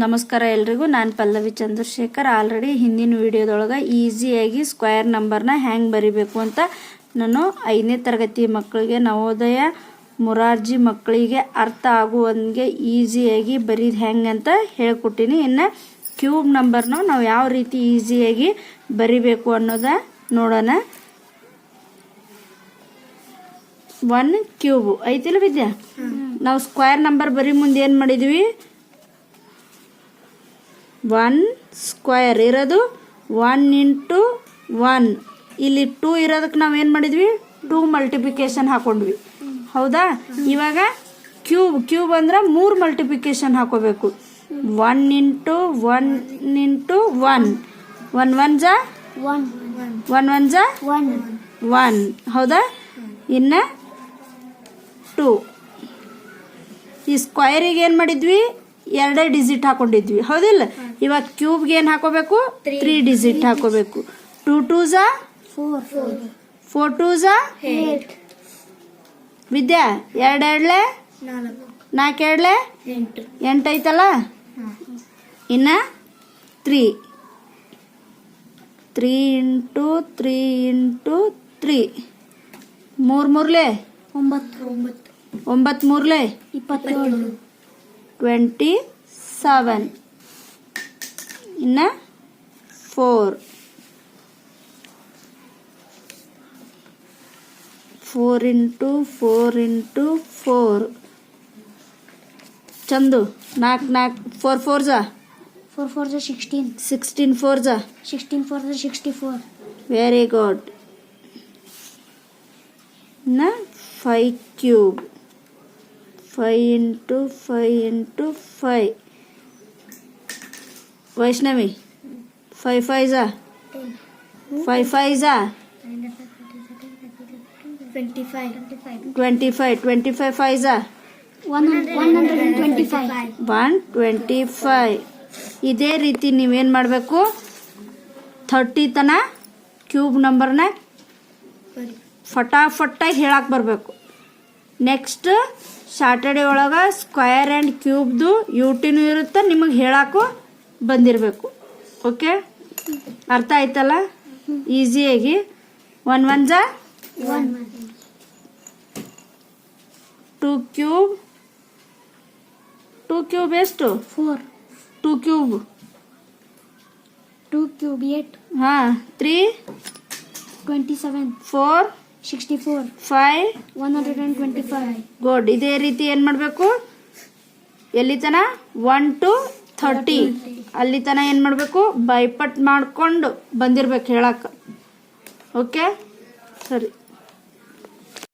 ನಮಸ್ಕಾರ ಎಲ್ರಿಗೂ. ನಾನು ಪಲ್ಲವಿ ಚಂದ್ರಶೇಖರ್. ಆಲ್ರೆಡಿ ಹಿಂದಿನ ವಿಡಿಯೋದೊಳಗೆ ಈಸಿಯಾಗಿ ಸ್ಕ್ವೇರ್ ನಂಬರ್ನ ಹ್ಯಾಂಗೆ ಬರಿಬೇಕು ಅಂತ ನಾನು ಐದನೇ ತರಗತಿ ಮಕ್ಕಳಿಗೆ ನವೋದಯ ಮುರಾರ್ಜಿ ಮಕ್ಕಳಿಗೆ ಅರ್ಥ ಆಗುವಂಗೆ ಈಸಿಯಾಗಿ ಬರೀದು ಹೆಂಗೆ ಅಂತ ಹೇಳ್ಕೊಟ್ಟಿನಿ. ಇನ್ನು ಕ್ಯೂಬ್ ನಂಬರ್ನ ನಾವು ಯಾವ ರೀತಿ ಈಸಿಯಾಗಿ ಬರಿಬೇಕು ಅನ್ನೋದ ನೋಡೋಣ. ಒನ್ ಕ್ಯೂಬ್ ಐತಿಲ್ಲ ವಿದ್ಯಾ? ನಾವು ಸ್ಕ್ವೇರ್ ನಂಬರ್ ಬರೀ ಮುಂದೆ ಏನು ಮಾಡಿದ್ವಿ? ಒನ್ ಸ್ಕ್ವಯರ್ ಇರೋದು ಒನ್ ಇಂಟು ಒನ್. ಇಲ್ಲಿ ಟೂ ಇರೋದಕ್ಕೆ ನಾವು ಏನು ಮಾಡಿದ್ವಿ? ಟೂ ಮಲ್ಟಿಪ್ಲಿಕೇಶನ್ ಹಾಕೊಂಡ್ವಿ. ಹೌದಾ? ಇವಾಗ ಕ್ಯೂಬ್ ಕ್ಯೂಬ್ ಅಂದ್ರೆ ಮೂರು ಮಲ್ಟಿಪ್ಲಿಕೇಶನ್ ಹಾಕೋಬೇಕು. One into one into one. One one ಜಾ? ಒನ್. ಒನ್ ಒನ್ ಜಾ? ಒನ್. ಒನ್. ಹೌದಾ? ಇನ್ನು ಟೂ. ಈ ಸ್ಕ್ವೈರಿಗೆ ಏನು ಮಾಡಿದ್ವಿ? ಎರಡೇ ಡಿಜಿಟ್ ಹಾಕೊಂಡಿದ್ವಿ. ಹೌದಿಲ್ಲ? ಇವಾಗ ಕ್ಯೂಬ್ಗೆ ಏನು ಹಾಕೋಬೇಕು? ತ್ರೀ ಡಿಜಿಟ್ ಹಾಕೋಬೇಕು. ಟೂ ಟೂ ಝಾ ಫೋರ್ ಟೂ ಝಾ ವಿದ್ಯಾ ಎರಡೆರಡ್ಲೆ ಎರಡ್ಲೆ? ನಾಲ್ಕು. ನಾಲ್ಕು ಎರಡ್ಲೆ? ಎಂಟು. ಎಂಟು ಐತಲ್ಲ? ಇನ್ನು three three into three into three ಮೂರು ಮೂರ್ಲೆ? ಒಂಬತ್ತು ಒಂಬತ್ತು. ಒಂಬತ್ತು ಮೂರ್ಲೆ? ಇಪ್ಪತ್ತೇಳು. ಟ್ವೆಂಟಿ ಸೆವೆನ್ ಇನ್ನು four four into four into four Chandu ನಾಲ್ಕು ನಾಲ್ಕು ಫೋರ್ ಫೋರ್ ಜಾ ಫೋರ್ ಫೋರ್ ಝಾ ಸಿಕ್ಸ್ಟೀನ್ ಸಿಕ್ಸ್ಟೀನ್ ಫೋರ್ ಜಾ ಸಿಕ್ಸ್ಟೀನ್ ಫೋರ್ ಝಾ ಸಿಕ್ಸ್ಟಿ ಫೋರ್ ವೆರಿ ಗುಡ್ ಇನ್ನು five cube five into five into five Vaishnavi five five ಜಾ five five ಜಾ twenty five twenty five twenty five twenty five five ಜಾ one one hundred and twenty five one twenty five ಇದೇ ರೀತಿ ನೀವೇನು ಮಾಡಬೇಕು? Thirty ತನ cube ನಂಬರ್ನ ಫಟಾಫಟ್ಟಾಗಿ ಹೇಳಕ್ಕೆ ಬರಬೇಕು. ನೆಕ್ಸ್ಟ್ ಸಾಟರ್ಡೆ ಒಳಗೆ ಸ್ಕ್ವಯರ್ ಆ್ಯಂಡ್ ಕ್ಯೂಬ್ದು ಯೂಟಿನೂ ಇರುತ್ತೆ. ನಿಮಗೆ ಹೇಳಕ್ಕೂ ಬಂದಿರಬೇಕು. ಓಕೆ ಅರ್ಥ ಆಯ್ತಲ್ಲ? ಈಸಿಯಾಗಿ ಒನ್ ಒನ್ ಜಾ? ಟೂ ಕ್ಯೂಬ್ ಟೂ ಕ್ಯೂಬ್ ಎಷ್ಟು? Four two cube two cube eight ಹಾಂ three twenty seven four sixty four five one hundred and twenty five good ಇದೇ ರೀತಿ ಏನು ಮಾಡಬೇಕು? ಎಲ್ಲಿ ತನ? ಒನ್ ಟು ಥರ್ಟಿ ಅಲ್ಲಿ ತನ ಏನು ಮಾಡಬೇಕು? ಬೈಪಟ್ ಮಾಡಿಕೊಂಡು ಬಂದಿರ್ಬೇಕು ಹೇಳಕ್ಕೆ ಓಕೆ ಸರಿ.